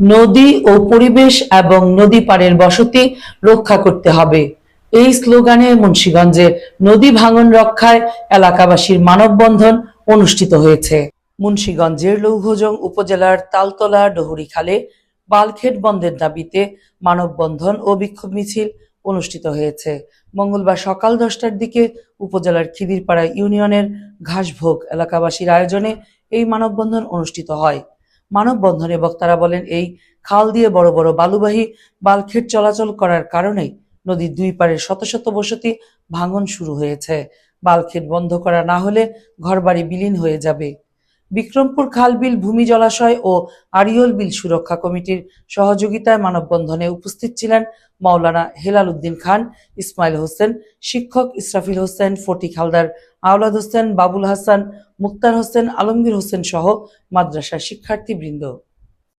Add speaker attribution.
Speaker 1: নদী ও পরিবেশ এবং নদী পাড়ের বসতি রক্ষা করতে হবে। এই স্লোগানে মুন্সিগঞ্জে নদী ভাঙন রক্ষায় এলাকাবাসীর মানববন্ধন অনুষ্ঠিত হয়েছে। মুন্সীগঞ্জের লৌহজং উপজেলার তালতলা ডহুরিখালে বালখেট বন্ধের দাবিতে মানববন্ধন ও বিক্ষোভ মিছিল অনুষ্ঠিত হয়েছে। মঙ্গলবার সকাল দশটার দিকে উপজেলার খিদিরপাড়া ইউনিয়নের ঘাসভোগ এলাকাবাসীর আয়োজনে এই মানববন্ধন অনুষ্ঠিত হয়। মানববন্ধনে বক্তারা বলেন, এই খাল দিয়ে বড় বড় বালুবাহী বালখেট চলাচল করার কারণেই নদীর দুই পারে শত শত বসতি ভাঙন শুরু হয়েছে। বালখেট বন্ধ করা না হলে ঘরবাড়ি বিলীন হয়ে যাবে। বিক্রমপুর খাল বিল, ভূমি জলাশয় ও আড়িয়ল বিল সুরক্ষা কমিটির সহযোগিতায় মানববন্ধনে উপস্থিত ছিলেন মাওলানা হেলাল উদ্দিন খান, ইসমাইল হোসেন, শিক্ষক ইসরাফিল হোসেন, ফটিক হালদার, আওলাদ হোসেন, বাবুল হাসান, মুক্তার হোসেন, আলমগীর হোসেন সহ মাদ্রাসার শিক্ষার্থীবৃন্দ।